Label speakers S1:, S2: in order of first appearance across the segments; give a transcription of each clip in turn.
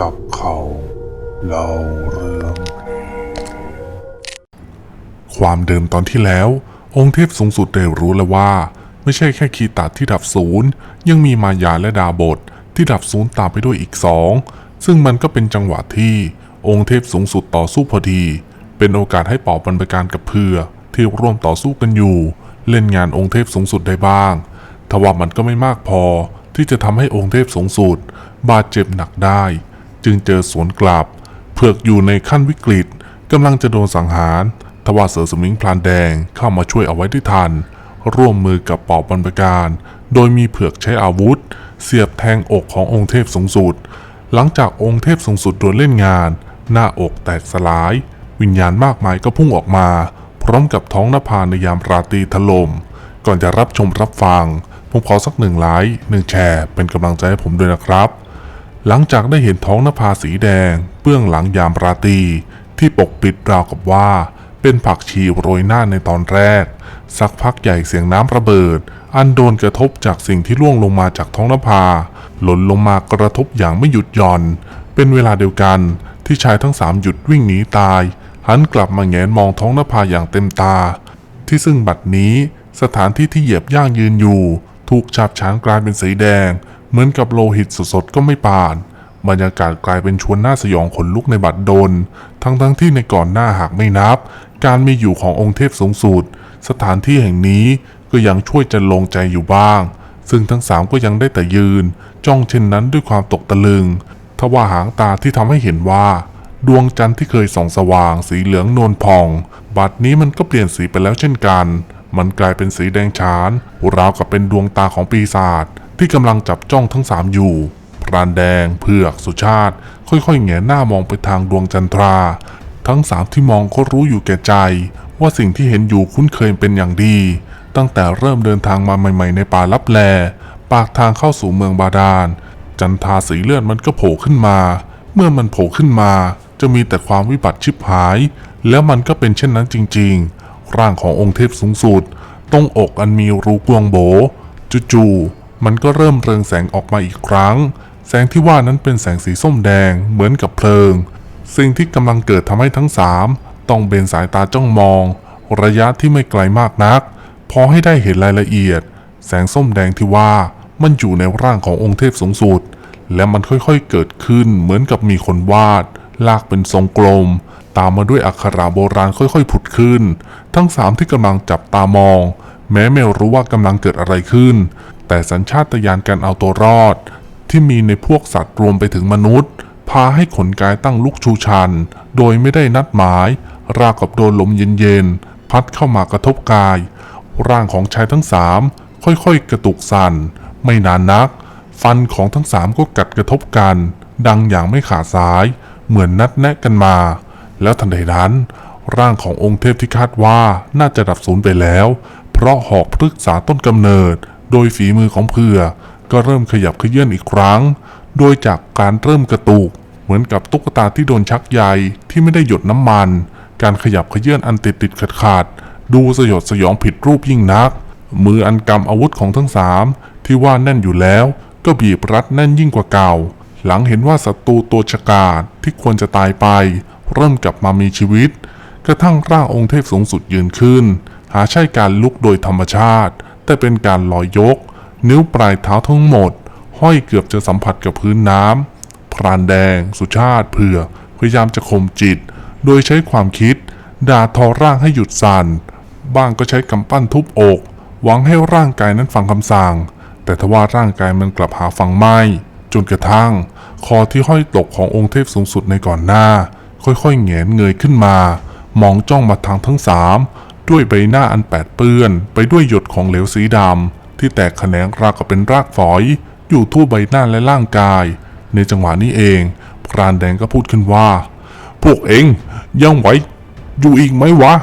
S1: กับเขาเล่าเรื่องความเดิมตอนที่แล้ว องค์เทพสูงสุดได้รู้แล้วว่า ไม่ใช่แค่คีตัดที่ดับศูนย์ยังมีมายาและดาบทที่ดับศูนย์ตามไปด้วยอีกสองซึ่งมันก็เป็นจังหวะที่องค์เทพสูงสุดต่อสู้พอดี เป็นโอกาสให้ปอบบรรพการกับเพื่อที่ร่วมต่อสู้กันอยู่ เล่นงานองค์เทพสูงสุดได้บ้างทว่ามันก็ไม่มากพอที่จะทำให้องค์เทพสูงสุดบาดเจ็บหนักได้ จึงเจอสวนกลับ เผือกอยู่ในขั้นวิกฤตกำลังจะโดนสังหารทว่าเสือสมิงพลานแดงเข้ามาช่วยเอาไว้ได้ทัน ร่วมมือกับปอบบรรพการ โดยมีเผือกใช้อาวุธ เสียบแทงอกขององค์เทพสูงสุด หลังจากองค์เทพสูงสุดโดนเล่นงาน หน้าอกแตกสลาย วิญญาณมากมายก็พุ่งออกมา พร้อมกับท้องนภาในยามราตรีถล่มก่อนจะรับชมรับฟัง ผมขอสักหนึ่งไลค์หนึ่งแชร์ เป็นกำลังใจให้ผมด้วยนะครับ หลังจากได้เห็นท้องนภาสีแดง เบื้องหลังยามราตรีที่ปกปิดราวกับว่า เป็นผักชีโรยหน้าในตอนแรก สักพักใหญ่เสียงน้ำระเบิด อันโดนกระทบจากสิ่งที่ล่วงลงมาจากท้องนภา หล่นลงมากระทบอย่างไม่หยุดหย่อน เป็นเวลาเดียวกันที่ชายทั้งสามหยุดวิ่งหนีตาย หันกลับมาแงนมองท้องนภาอย่างเต็มตา ที่ซึ่งบัดนี้สถานที่ที่เหยียบย่างยืนอยู่ ถูกฉาบฉานกลายเป็นสีแดง เหมือนกับโลหิตสดๆก็ไม่ปาน บรรยากาศกลายเป็นชวนหน้าสยองขนลุกในบัดดล ทั้งทั้งๆที่ในก่อนหน้าหากไม่นับ การมีอยู่ขององค์เทพสูงสุด สถานที่แห่งนี้ก็ยังช่วยจะลงใจอยู่บ้าง ซึ่งทั้งสามก็ยังได้แต่ยืน จ้องเช่นนั้นด้วยความตกตะลึง ทว่าหางตาที่ทำให้เห็นว่า ดวงจันทร์ที่เคยส่องสว่างสีเหลืองนวลผ่อง บัดนี้มันก็เปลี่ยนสีไปแล้วเช่นกัน มันกลายเป็นสีแดงฉานราวกับเป็นดวงตาของปีศาจ ที่กำลังจับจ้องทั้งสามอยู่ พรานแดง เผือกสุชาติ ค่อยๆแงหน้ามองไปทางดวงจันทรา ทั้งสามที่มองก็รู้อยู่แก่ใจ ว่าสิ่งที่เห็นอยู่คุ้นเคยเป็นอย่างดี ตั้งแต่เริ่มเดินทางมาใหม่ ๆ ในป่าลับแล ปากทางเข้าสู่เมืองบาดาล จันทราสีเลือดมันก็โผล่ขึ้นมา เมื่อมันโผล่ขึ้นมา จะมีแต่ความวิบัติชิบหาย แล้วมันก็เป็นเช่นนั้นจริง ๆ ร่างขององค์เทพสูงสุดตรงอกอันมีรูกวงโบจู่ๆ มันก็เริ่มเรืองแสงออกมาอีกครั้ง แสงที่ว่านั้นเป็นแสงสีส้มแดงเหมือนกับเพลิง สิ่งที่กำลังเกิดทำให้ทั้งสามต้องเบนสายตาจ้องมอง ระยะที่ไม่ไกลมากนัก พอให้ได้เห็นรายละเอียด แสงส้มแดงที่ว่ามันอยู่ในร่างขององค์เทพสูงสุด และมันค่อยๆเกิดขึ้นเหมือนกับมีคนวาด ลากเป็นทรงกลม ตามมาด้วยอักขระโบราณค่อยๆผุดขึ้น ทั้งสามที่กำลังจับตามอง แม้ไม่รู้ว่ากำลังเกิดอะไรขึ้น แต่สัญชาตญาณการเอาตัวรอด ที่มีในพวกสัตว์รวมไปถึงมนุษย์ พาให้ขนกายตั้งลุกชูชัน โดยไม่ได้นัดหมาย ราวกับโดนลมเย็นๆ พัดเข้ามากระทบกาย ร่างของชายทั้งสามค่อยๆ กระตุกสั่น ไม่นานนัก ฟันของทั้งสามก็กัดกระทบกัน ดังอย่างไม่ขาดสาย เหมือนนัดแนะกันมา แล้วทันใดนั้นร่างขององค์เทพที่คาดว่าน่าจะดับสูญไปแล้ว เพราะหอกพฤกษาต้นกำเนิด โดยฝีมือของเพื่อก็เริ่มขยับเขยื่อนอีกครั้ง โดยจากการเริ่มกระตุก เหมือนกับตุ๊กตาที่โดนชักใยที่ไม่ได้หยดน้ำมัน การขยับเขยื่อนอันติดติดขัดขาดดูสยดสยองผิดรูปยิ่งนัก มืออันกำอาวุธของทั้งสามที่ว่าแน่นอยู่แล้ว ก็บีบรัดแน่นยิ่งกว่าเก่า หลังเห็นว่าศัตรูตัวฉกาจที่ควรจะตายไป เริ่มกลับมามีชีวิต กระทั่งร่างองค์เทพสูงสุดยืนขึ้น หาใช่การลุกโดยธรรมชาติ แต่เป็นการลอยยก นิ้วปลายเท้าทั้งหมด ห้อยเกือบจะสัมผัสกับพื้นน้ำพรานแดง สุชาติเผื่อ พยายามจะข่มจิต โดยใช้ความคิด ด่าทอร่างให้หยุดสั่นบ้างก็ใช้กำปั้นทุบอก หวังให้ร่างกายนั้นฟังคำสั่ง แต่ทว่าร่างกายมันกลับหาฟังไม่ จนกระทั่ง คอที่ห้อยตกขององค์เทพสูงสุดในก่อนหน้า ค่อยๆแงนเงยขึ้นมา มองจ้องมาทางทั้งสาม ด้วยใบหน้าอันแปดเปื้อน ไปด้วยหยดของเหลวสีดำที่แตกแขนงราวกับเป็นรากฝอย อยู่ทั่วใบหน้าและร่างกาย ในจังหวะนี้เองพรานแดงก็พูดขึ้นว่า พวกเองยังไหวอยู่อีกไหมวะ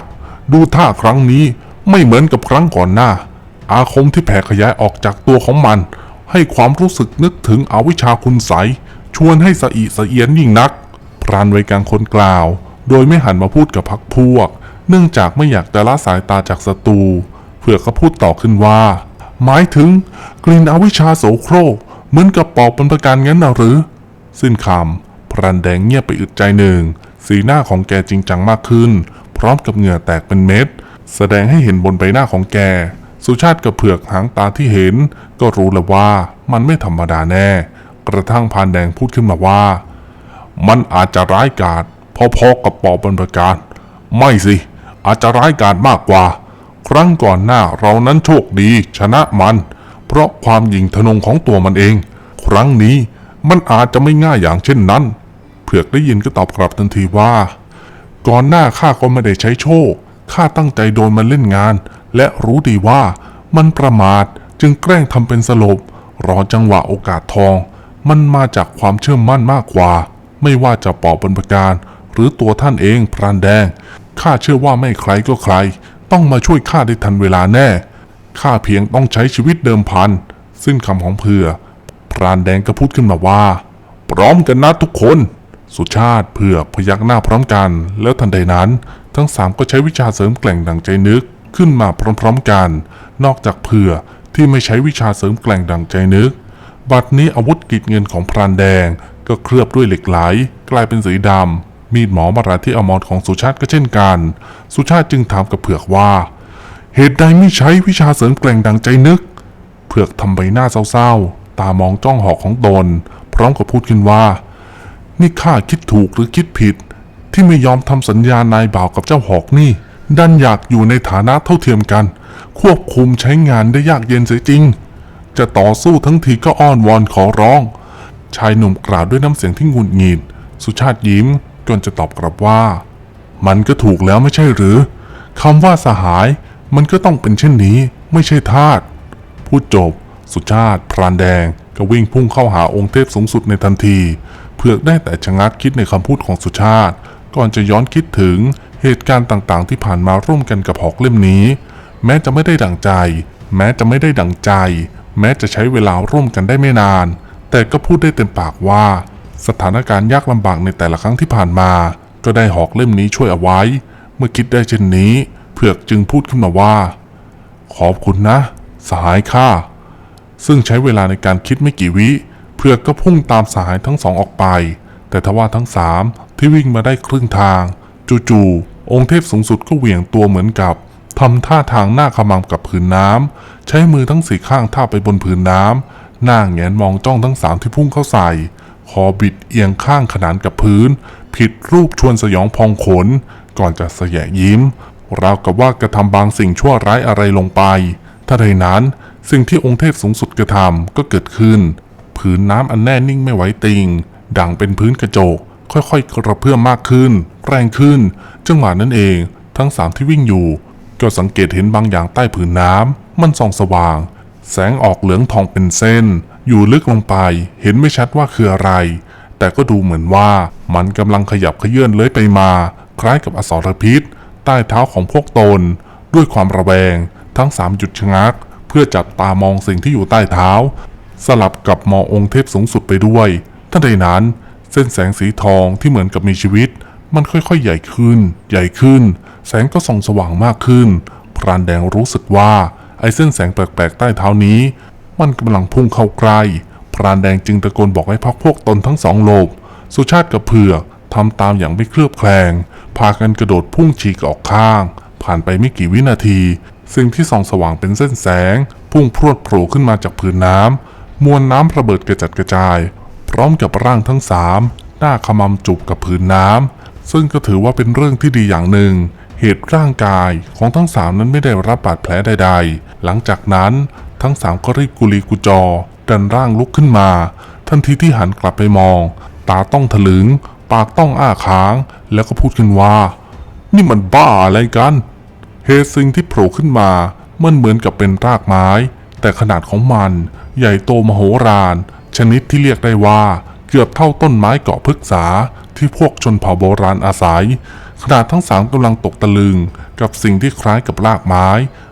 S1: ดูท่าครั้งนี้ไม่เหมือนกับครั้งก่อนหน้า อาคมที่แผ่ขยายออกจากตัวของมัน ให้ความรู้สึกนึกถึงอวิชาคุณใสชวนให้สะอิสะเอียนยิ่งนัก พรานไวกลางคนกล่าว โดยไม่หันมาพูดกับพักพวก เนื่องจากไม่อยากจะละสายตาจากศัตรูเพื่อก็พูดต่อขึ้นว่า หมายถึงกลิ่นอวิชาโสโครกเหมือนกับปอบเป็นประการงั้นหรือ สิ้นคำพรันแดงเงียบไปอึดใจหนึ่ง สีหน้าของแกจริงจังมากขึ้น พร้อมกับเหงื่อแตกเป็นเม็ด แสดงให้เห็นบนใบหน้าของแก สุชาติกับเผือกหางตาที่เห็น ก็รู้แล้วว่ามันไม่ธรรมดาแน่ กระทั่งพานแดงพูดขึ้นมาว่า มันอาจจะร้ายกาจพอๆกับปอบรรพการ ไม่สิ อาจจะร้ายกาจมากกว่า ครั้งก่อนหน้าเรานั้นโชคดีชนะมัน เพราะความหยิ่งทะนงของตัวมันเอง ครั้งนี้มันอาจจะไม่ง่ายอย่างเช่นนั้น เผือกได้ยินก็ตอบกลับทันทีว่า ก่อนหน้าข้าก็ไม่ได้ใช้โชคข้าตั้งใจโดนมันเล่นงาน และรู้ดีว่ามันประมาทจึงแกล้งทำเป็นสลบรอจังหวะโอกาสทอง มันมาจากความเชื่อมั่นมากกว่า ไม่ว่าจะปอบบรรพการ หรือตัวท่านเองพรานแดง ข้าเชื่อว่าไม่ใครก็ใคร ต้องมาช่วยข้าได้ทันเวลาแน่ ข้าเพียงต้องใช้ชีวิตเดิมพัน ซึ่งคำของเพื่อ พรานแดงก็พูดขึ้นมาว่า พร้อมกันนะทุกคน สุชาติเพื่อพยักหน้าพร้อมกัน แล้วทันใดนั้น ทั้งสามก็ใช้วิชาเสริมแกล่งดังใจนึกขึ้นมาพร้อมๆกัน นอกจากเพื่อที่ไม่ใช้วิชาเสริมแกล่งดังใจนึก บัดนี้อาวุธกรีดเงินของพรานแดงก็เคลือบด้วยเหล็กไหล กลายเป็นสีดำ มีดหมอมาราที่อมรของสุชาติก็เช่นกัน สุชาติจึงถามกับเผือกว่า เหตุใดไม่ใช้วิชาเสริมแกล่งดังใจนึก เผือกทำใบหน้าเศร้าๆ ตามองจ้องหอกของตน พร้อมกับพูดขึ้นว่า นี่ข้าคิดถูกหรือคิดผิด ที่ไม่ยอมทำสัญญานายบ่าวกับเจ้าหอกนี่ ดันอยากอยู่ในฐานะเท่าเทียมกัน ควบคุมใช้งานได้ยากเย็นเสียจริง จะต่อสู้ทั้งทีก็อ้อนวอนขอร้อง ชายหนุ่มกล่าวด้วยน้ำเสียงที่หงุดหงิด สุชาติยิ้ม ก่อนจะตอบกลับว่า มันก็ถูกแล้วไม่ใช่หรือคำว่าสหายมันก็ต้องเป็นเช่นนี้ไม่ใช่ทาสพูดจบ สุชาติ พรานแดง ก็วิ่งพุ่งเข้าหาองค์เทพสูงสุดในทันทีเผือกได้แต่ชะงักคิดในคำพูดของสุชาติ ก่อนจะย้อนคิดถึงเหตุการณ์ต่างๆ ที่ผ่านมาร่วมกันกับหอกเล่มนี้ แม้จะไม่ได้ดั่งใจ แม้จะไม่ได้ดั่งใจ แม้จะใช้เวลาร่วมกันได้ไม่นาน แต่ก็พูดได้เต็มปากว่า สถานการณ์ยากลำบากในแต่ละครั้งที่ผ่านมา ก็ได้หอกเล่มนี้ช่วยเอาไว้ เมื่อคิดได้เช่นนี้ เผือกจึงพูดขึ้นมาว่า ขอบคุณนะ สหายข้าซึ่งใช้เวลาในการคิดไม่กี่วิเพื่อกก็พุ่งตามสหายทั้งสองออกไป แต่ทว่าทั้งสามที่วิ่งมาได้ครึ่งทาง จู่ๆองค์เทพสูงสุดก็เหวี่ยงตัวเหมือนกับทำท่าทางหน้าขมำกับผืนน้ำใช้มือทั้งสี่ข้างท่าไปบนผืนน้ำหน้าแงนมองจ้องทั้งสามที่พุ่งเข้าใส่ คอบิดเอียงข้างขนานกับพื้น ผิดรูปชวนสยองพองขน ก่อนจะแสยะยิ้ม ราวกับว่ากระทำบางสิ่งชั่วร้ายอะไรลงไป ถ้าใดนั้นสิ่งที่องค์เทพสูงสุดกระทำก็เกิดขึ้น ผืนน้ำอันแน่นิ่งไม่ไหวติง ดังเป็นพื้นกระจก ค่อยๆ กระเพื่อมมากขึ้น แรงขึ้น จังหวะนั้นเอง ทั้งสามที่วิ่งอยู่ ก็สังเกตเห็นบางอย่างใต้ผืนน้ำมันส่องสว่าง แสงออกเหลืองทองเป็นเส้น อยู่ลึกลงไป เห็นไม่ชัดว่าคืออะไร แต่ก็ดูเหมือนว่ามันกำลังขยับเขยื่อนเลื้อยไปมา คล้ายกับอสรพิษ ใต้เท้าของพวกตน ด้วยความระแวง ทั้งสามหยุดชะงัก เพื่อจับตามองสิ่งที่อยู่ใต้เท้า สลับกับมององค์เทพสูงสุดไปด้วยทันใดนั้น เส้นแสงสีทองที่เหมือนกับมีชีวิต มันค่อยๆ ใหญ่ขึ้น ใหญ่ขึ้น แสงก็ส่องสว่างมากขึ้นพรานแดงรู้สึกว่าไอ้เส้นแสงแปลกๆใต้เท้านี้ มันกำลังพุ่งเข้าใกล้พรานแดงจึงตะโกนบอกให้พักพวกตนทั้งสองหลบ สุชาติกับเผือกทำตามอย่างไม่เคลือบแคลง พากันกระโดดพุ่งฉีกออกข้าง ผ่านไปไม่กี่วินาที สิ่งที่ส่องสว่างเป็นเส้นแสง พุ่งพรวดโผล่ขึ้นมาจากผืนน้ำมวลน้ำระเบิดกระจัดกระจาย พร้อมกับร่างทั้งสามหน้าขมำจุบกับผืนน้ำซึ่งก็ถือว่าเป็นเรื่องที่ดีอย่างหนึ่ง เหตุร่างกายของทั้งสามนั้นไม่ได้รับบาดแผลใด ๆ หลังจากนั้น ทั้งสามก็รีบกุลีกุจอดันร่างลุกขึ้นมา ทันทีที่หันกลับไปมอง ตาต้องถลึง ปากต้องอ้าค้าง แล้วก็พูดขึ้นว่า นี่มันบ้าอะไรกันเหตุสิ่งที่โผล่ขึ้นมา มันเหมือนกับเป็นรากไม้ แต่ขนาดของมัน ใหญ่โตมโหฬารชนิดที่เรียกได้ว่า เกือบเท่าต้นไม้เกาะพฤกษาที่พวกชนเผ่าโบราณอาศัย ขนาดทั้งสามกำลังตกตะลึง กับสิ่งที่คล้ายกับรากไม้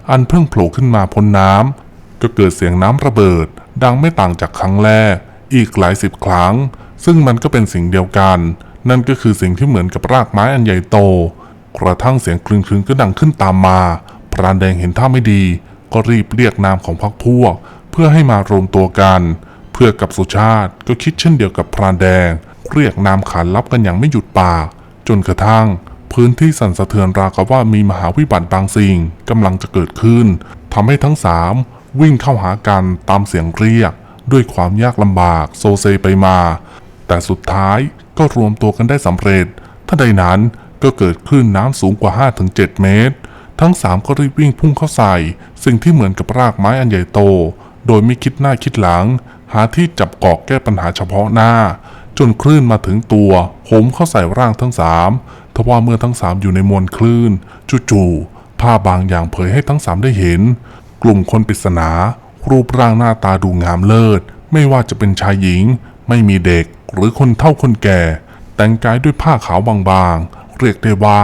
S1: อันเพิ่งโผล่ขึ้นมาพ้นน้ำ ก็เกิดเสียงน้ำระเบิด ดังไม่ต่างจากครั้งแรก อีกหลายสิบครั้ง ซึ่งมันก็เป็นสิ่งเดียวกัน นั่นก็คือสิ่งที่เหมือนกับรากไม้อันใหญ่โต กระทั่งเสียงคลึงๆก็ดังขึ้นตามมา พรานแดงเห็นท่าไม่ดี ก็รีบเรียกนามของพรรคพวก เพื่อให้มารวมตัวกัน เพื่อกับสุชาติก็คิดเช่นเดียวกับพรานแดง เรียกนามขานรับกันอย่างไม่หยุดปากจนกระทั่งพื้นที่สั่นสะเทือนราวกับว่ามีมหาวิบัติบางสิ่งกำลังจะเกิดขึ้นทำให้ทั้งสาม วิ่งเข้าหากันตามเสียงเรียก ด้วยความยากลำบากโซเซไปมา แต่สุดท้ายก็รวมตัวกันได้สำเร็จทันใดนั้นก็เกิดคลื่นน้ำสูงกว่า 5-7 เมตร ทั้งสามก็รีบวิ่งพุ่งเข้าใส่ สิ่งที่เหมือนกับรากไม้อันใหญ่โต โดยไม่คิดหน้าคิดหลัง หาที่จับเกอกแก้ปัญหาเฉพาะหน้า จนคลื่นมาถึงตัวโหมเข้าใส่ร่างทั้งสามทว่าเมื่อทั้งสามอยู่ในมวลคลื่นจู่ๆภาบางอย่างเผยให้ทั้งสามได้เห็น กลุ่มคนปริศนา รูปร่างหน้าตาดูงามเลิศ ไม่ว่าจะเป็นชายหญิง ไม่มีเด็กหรือคนเฒ่าคนแก่ แต่งกายด้วยผ้าขาวบางๆ เรียกได้ว่า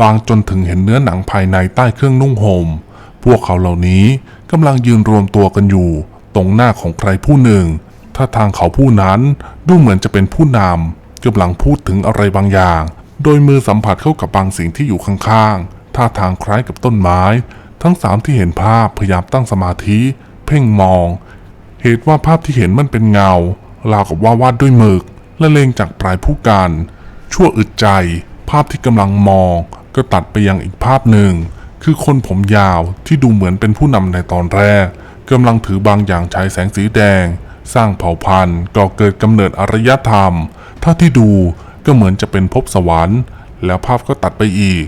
S1: บางจนถึงเห็นเนื้อหนังภายในใต้เครื่องนุ่งห่ม พวกเขาเหล่านี้กำลังยืนรวมตัวกันอยู่ ตรงหน้าของใครผู้หนึ่ง ถ้าทางเขาผู้นั้นดูเหมือนจะเป็นผู้นำกำลังพูดถึงอะไรบางอย่าง โดยมือสัมผัสเข้ากับบางสิ่งที่อยู่ข้างๆ ท่าทางคล้ายกับต้นไม้ ทั้งสามที่เห็นภาพพยายามตั้งสมาธิ เพ่งมอง เหตุว่าภาพที่เห็นมันเป็นเงาราวกับว่าวาดด้วยหมึก และเลงจากปลายผู้การ ชั่วอึดใจ ภาพที่กำลังมอง ก็ตัดไปยังอีกภาพหนึ่ง คือคนผมยาวที่ดูเหมือนเป็นผู้นำในตอนแรกกำลังถือบางอย่างฉายแสงสีแดง สร้างเผ่าพันธุ์ก่อเกิดกำเนิดอารยธรรม ถ้าที่ดูก็เหมือนจะเป็นภพสวรรค์ แล้วภาพก็ตัดไปอีก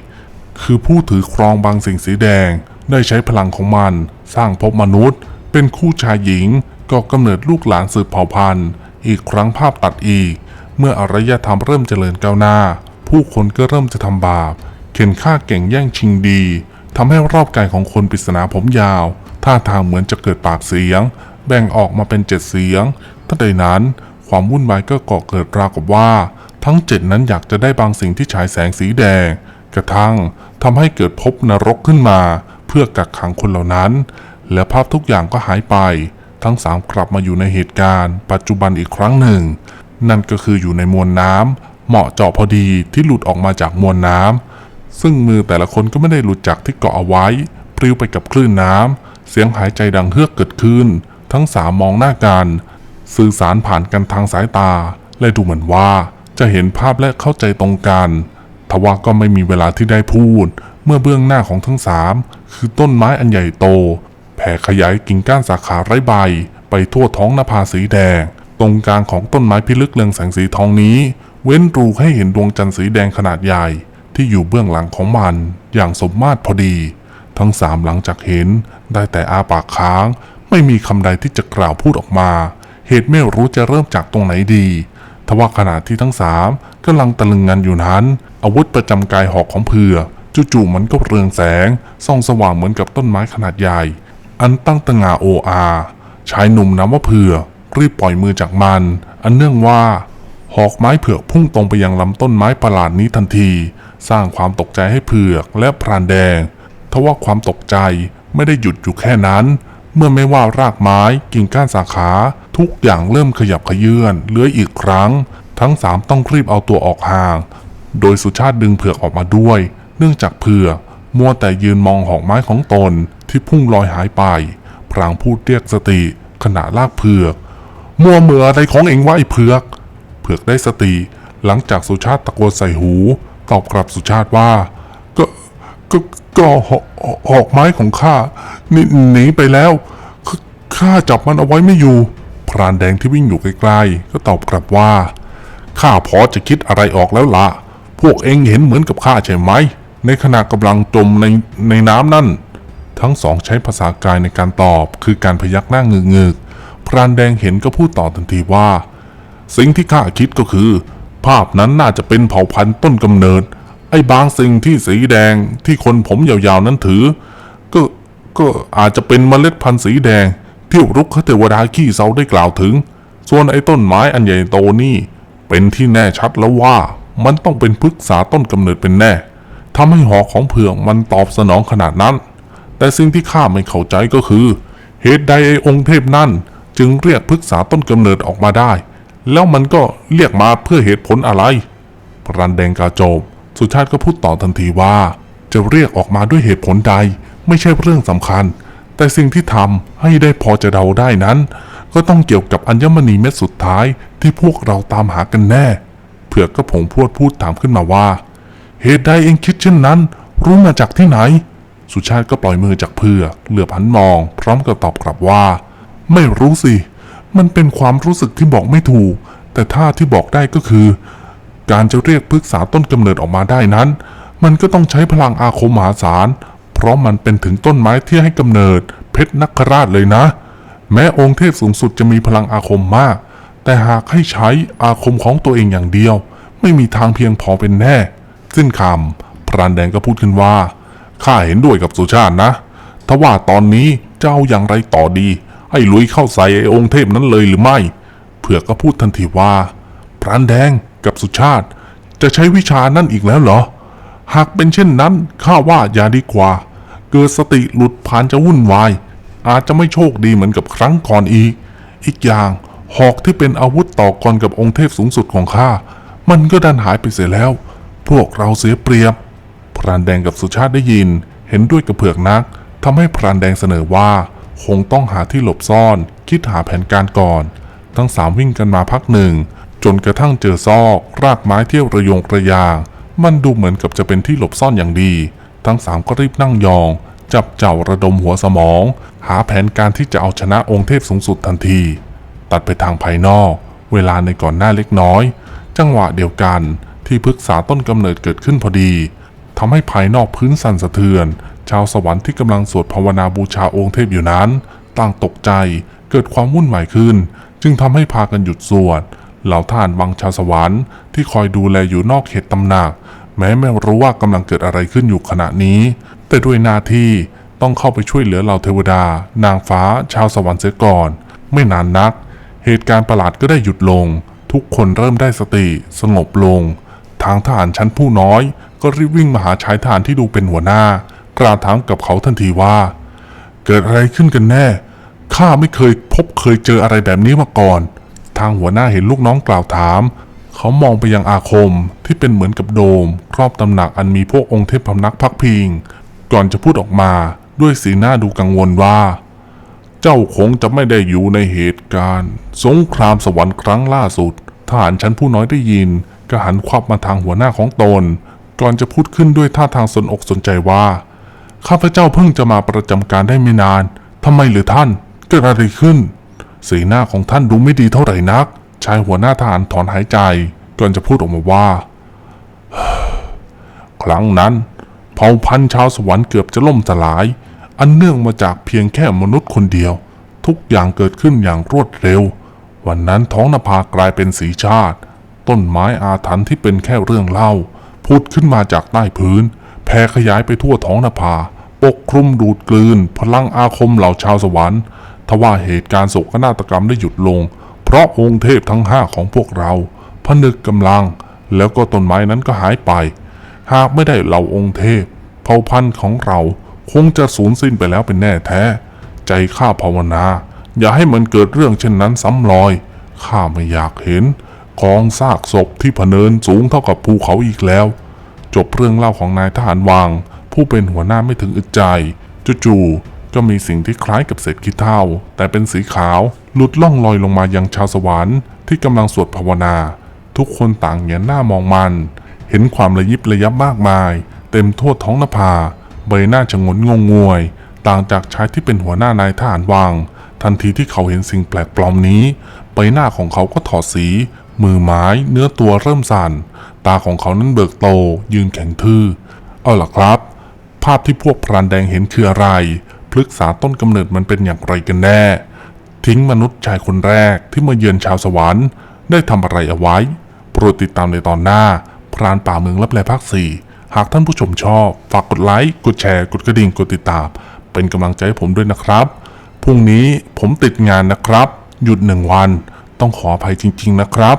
S1: คือผู้ถือครองบางสิ่งสีแดง ได้ใช้พลังของมัน สร้างภพมนุษย์ เป็นคู่ชายหญิงก่อกำเนิดลูกหลานสืบเผ่าพันธุ์ อีกครั้งภาพตัดอีก เมื่ออารยธรรมเริ่มเจริญก้าวหน้า ผู้คนก็เริ่มจะทำบาป เข็นฆ่าเก่งแย่งชิงดีทำให้รอบกายของคนปริศนาผมยาว ท่าทางเหมือนจะเกิดปากเสียง แบ่งออกมาเป็นเจ็ดเสียงทันใดนั้น ความวุ่นวายก็ก่อเกิดราวกับว่า ทั้งเจ็ดนั้นอยากจะได้บางสิ่งที่ฉายแสงสีแดง กระทั่งทำให้เกิดภพนรกขึ้นมา พื่อกักขังคนเหล่านั้น และภาพทุกอย่างก็หายไป ทั้งสามกลับมาอยู่ในเหตุการณ์ ปัจจุบันอีกครั้งหนึ่ง นั่นก็คืออยู่ในมวลน้ำเหมาะเจาะพอดีที่หลุดออกมาจากมวลน้ำซึ่งมือแต่ละคนก็ไม่ได้หลุดจากที่เกาะเอาไว้ ปลิวไปกับคลื่นน้ำเสียงหายใจดังเฮือกเกิดขึ้น ทั้งสามมองหน้ากันสื่อสารผ่านกันทางสายตา และดูเหมือนว่าจะเห็นภาพและเข้าใจตรงกันทว่าก็ไม่มีเวลาที่ได้พูด เมื่อเบื้องหน้าของทั้งสามคือต้นไม้อันใหญ่โต แผ่ขยายกิ่งก้านสาขาไร้ใบ ไปทั่วท้องนภาสีแดง ตรงกลางของต้นไม้พิลึกเรืองแสงสีทองนี้ เว้นรูให้เห็นดวงจันทร์สีแดงขนาดใหญ่ ที่อยู่เบื้องหลังของมัน อย่างสมมาตรพอดี ทั้งสามหลังจากเห็น ได้แต่อาปากค้าง ไม่มีคำใดที่จะกล่าวพูดออกมา เหตุไม่รู้จะเริ่มจากตรงไหนดีทว่าขณะที่ทั้งสามกำลังตะลึงงันอยู่นั้น อาวุธประจำกายหอกของเผือก จู่ๆมันก็เรืองแสงส่องสว่างเหมือนกับต้นไม้ขนาดใหญ่ อันตั้งตงาโออาชายหนุ่มนามว่าเผือกรีบปล่อยมือจากมัน อันเนื่องว่า หอกไม้เผือกพุ่งตรงไปยังลำต้นไม้ประหลาดนี้ทันที สร้างความตกใจให้เผือกและพรานแดงทว่าความตกใจไม่ได้หยุดอยู่แค่นั้น เมื่อไม่ว่ารากไม้กิ่งก้านสาขา ทุกอย่างเริ่มขยับขยื่นเลื้อยอีกครั้ง ทั้งสามต้องรีบเอาตัวออกห่าง โดยสุชาติดึงเผือกออกมาด้วย เนื่องจากเผือมัวแต่ยืนมองหอกไม้ของตนที่พุ่งลอยหายไปพรางพูดเรียกสติขณะลากเผือก มัวเหมืออะไรของเองวะไอ้เผือกเผือกได้สติ หลังจากสุชาติตะโกนใส่หู ตอบกลับสุชาติว่า ก็ก็ก็หอกหอกไม้ของข้าหนหนีไปแล้วข้าจับมันเอาไว้ไม่อยู่ พรานแดงที่วิ่งอยู่ใกล้ๆก็ตอบกลับว่าข้าพอจะคิดอะไรออกแล้วละพวกเองเห็นเหมือนกับข้าใช่ไหม ในขณะกำลังจมในในน้ำนั่น ทั้งสองใช้ภาษากายในการตอบ คือการพยักหน้าเงึกเงึกพรานแดงเห็นก็พูดต่อทันทีว่า สิ่งที่ข้าคิดก็คือ ภาพนั้นน่าจะเป็นเผ่าพันธุ์ต้นกำเนิด ไอ้บางสิ่งที่สีแดงที่คนผมยาวๆนั้นถือ ก็ก็อาจจะเป็นเมล็ดพันธุ์สีแดง ที่รุกขเทวดาขี้เซาได้กล่าวถึง ส่วนไอ้ต้นไม้อันใหญ่โตนี่ เป็นที่แน่ชัดแล้วว่ามันต้องเป็นพฤกษาต้นกำเนิดเป็นแน่ ทำให้หอกของเผือกมันตอบสนองขนาดนั้น แต่สิ่งที่ข้าไม่เข้าใจก็คือ เหตุใดไอ้องค์เทพนั่น จึงเรียกพฤกษาต้นกำเนิดออกมาได้ แล้วมันก็เรียกมาเพื่อเหตุผลอะไรพรันแดงกาโจม สุชาติก็พูดต่อทันทีว่า จะเรียกออกมาด้วยเหตุผลใด ไม่ใช่เรื่องสำคัญ แต่สิ่งที่ทำให้ได้พอจะเดาได้นั้น ก็ต้องเกี่ยวกับอัญมณีเม็ดสุดท้ายที่พวกเราตามหากันแน่ เผือกกระผงพวดพูดถามขึ้นมาว่า เหตุใดเองคิดเช่นนั้น รู้มาจากที่ไหน สุชาติก็ปล่อยมือจากเผือเหลือบหันมอง พร้อมกับตอบกลับว่า ไม่รู้สิ มันเป็นความรู้สึกที่บอกไม่ถูก แต่ถ้าที่บอกได้ก็คือ การจะเรียกพฤกษาต้นกำเนิดออกมาได้นั้น มันก็ต้องใช้พลังอาคมมหาศาล เพราะมันเป็นถึงต้นไม้ที่ให้กำเนิด เพชรนักราชเลยนะ แม้องค์เทพสูงสุดจะมีพลังอาคมมาก แต่หากให้ใช้อาคมของตัวเองอย่างเดียว ไม่มีทางเพียงพอเป็นแน่ สิ้นคำพรานแดงก็พูดขึ้นว่าข้าเห็นด้วยกับสุชาตินะทว่าตอนนี้จะเอาอย่างไรต่อดี ให้ลุยเข้าใส่ไอ้องค์เทพนั้นเลยหรือไม่ เผือกก็พูดทันทีว่า พรานแดงกับสุชาติ จะใช้วิชานั่นอีกแล้วเหรอ หากเป็นเช่นนั้นข้าว่าอย่าดีกว่า เกิดสติหลุดผ่านจะวุ่นวาย อาจจะไม่โชคดีเหมือนกับครั้งก่อนอีก อีกอย่างหอกที่เป็นอาวุธต่อกรกับองค์เทพสูงสุดของข้า มันก็ดันหายไปเสียแล้ว พวกเราเสียเปรียบ พรานแดงกับสุชาติได้ยิน เห็นด้วยกับเผือกนักทำให้พรานแดงเสนอว่า คงต้องหาที่หลบซ่อน คิดหาแผนการก่อน ทั้งสามวิ่งกันมาพักหนึ่ง จนกระทั่งเจอซอก รากไม้เที่ยวระยงระยาง มันดูเหมือนกับจะเป็นที่หลบซ่อนอย่างดี ทั้งสามก็รีบนั่งยอง จับเจ้าระดมหัวสมอง หาแผนการที่จะเอาชนะองค์เทพสูงสุดทันที ตัดไปทางภายนอก เวลาในก่อนหน้าเล็กน้อย จังหวะเดียวกัน ที่พฤกษาต้นกำเนิดเกิดขึ้นพอดีทำให้ภายนอกพื้นสั่นสะเทือน ชาวสวรรค์ที่กำลังสวดภาวนาบูชาองค์เทพอยู่นั้น ต่างตกใจเกิดความวุ่นวายขึ้น จึงทำให้พากันหยุดสวดเหล่าทหารบางชาวสวรรค์ที่คอยดูแลอยู่นอกเขตตำหนัก แม้ไม่รู้ว่ากำลังเกิดอะไรขึ้นอยู่ขณะนี้ แต่ด้วยหน้าที่ต้องเข้าไปช่วยเหลือเหล่าเทวดา นางฟ้า ชาวสวรรค์เสียก่อน ไม่นานนัก เหตุการณ์ประหลาดก็ได้หยุดลง ทุกคนเริ่มได้สติ สงบลง ทางทหารชั้นผู้น้อย ก็รีบวิ่งมาหาชายทหารที่ดูเป็นหัวหน้ากราบถามกับเขาทันทีว่า เกิดอะไรขึ้นกันแน่ ข้าไม่เคยพบเคยเจออะไรแบบนี้มาก่อน ทางหัวหน้าเห็นลูกน้องกล่าวถาม เขามองไปยังอาคมที่เป็นเหมือนกับโดม ครอบตำหนักอันมีพวกองค์เทพพำนักพักพิง ก่อนจะพูดออกมาด้วยสีหน้าดูกังวลว่า เจ้าคงจะไม่ได้อยู่ในเหตุการณ์ สงครามสวรรค์ครั้งล่าสุดทหารชั้นผู้น้อยได้ยิน ก็หันควับมาทางหัวหน้าของตน ก่อนจะพูดขึ้นด้วยท่าทางสนอกสนใจว่า ข้าพเจ้าเพิ่งจะมาประจำการได้ไม่นานทำไมหรือท่านเกิดอะไรขึ้น สีหน้าของท่านดูไม่ดีเท่าไหร่นัก ชายหัวหน้าทหารถอนหายใจ ก่อนจะพูดออกมาว่า ครั้งนั้น เผ่าพันธุ์ชาวสวรรค์เกือบจะล่มสลาย อันเนื่องมาจากเพียงแค่มนุษย์คนเดียว ทุกอย่างเกิดขึ้นอย่างรวดเร็ว วันนั้นท้องนภากลายเป็นสีชาติ ต้นไม้อาถรรพ์ที่เป็นแค่เรื่องเล่าพุดขึ้นมาจากใต้พื้น แผ่ขยายไปทั่วท้องนภา ปกคลุมดูดกลืน พลังอาคมเหล่าชาวสวรรค์ทว่าเหตุการณ์โศกนาฏกรรมได้หยุดลง เพราะองค์เทพทั้งห้าของพวกเราผนึกกำลัง แล้วก็ต้นไม้นั้นก็หายไป หากไม่ได้เหล่าองค์เทพ เผ่าพันธุ์ของเราคงจะสูญสิ้นไปแล้วเป็นแน่แท้ ใจข้าภาวนา อย่าให้มันเกิดเรื่องเช่นนั้นซ้ำรอยข้าไม่อยากเห็น กองซากศพที่พเนินสูงเท่ากับภูเขาอีกแล้ว จบเรื่องเล่าของนายทหารวาง ผู้เป็นหัวหน้าไม่ถึงอึดใจจู่ๆก็มีสิ่งที่คล้ายกับเศษขี้เถ้าแต่เป็นสีขาวหลุดล่องลอยลงมายังชาวสวรรค์ที่กำลังสวดภาวนา ทุกคนต่างเหงียนหน้ามองมัน เห็นความระยิบระยับมากมาย เต็มทั่วท้องนภา ใบหน้าชะงนงงงวย ต่างจากชายที่เป็นหัวหน้านายทหารวาง ทันทีที่เขาเห็นสิ่งแปลกปลอมนี้ ใบหน้าของเขาก็ถอดสี มือไม้เนื้อตัวเริ่มสั่น ตาของเขานั้นเบิกโต ยืนแข็งทื่อ เอาล่ะครับ ภาพที่พวกพรานแดงเห็นคืออะไร พฤกษาต้นกำเนิดมันเป็นอย่างไรกันแน่ ทิ้งมนุษย์ชายคนแรกที่มาเยือนชาวสวรรค์ได้ทำอะไรเอาไว้ โปรดติดตามในตอนหน้า พรานป่าเมืองลับแลภาคสี่หากท่านผู้ชมชอบ ฝากกดไลค์ กดแชร์ กดกระดิ่ง กดติดตาม เป็นกำลังใจให้ผมด้วยนะครับ พรุ่งนี้ผมติดงานนะครับ หยุดหนึ่งวัน ต้องขออภัยจริง ๆนะครับ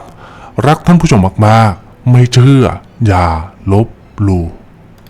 S1: รักท่านผู้ชมมากๆ ไม่เชื่อ อย่าลบหลู่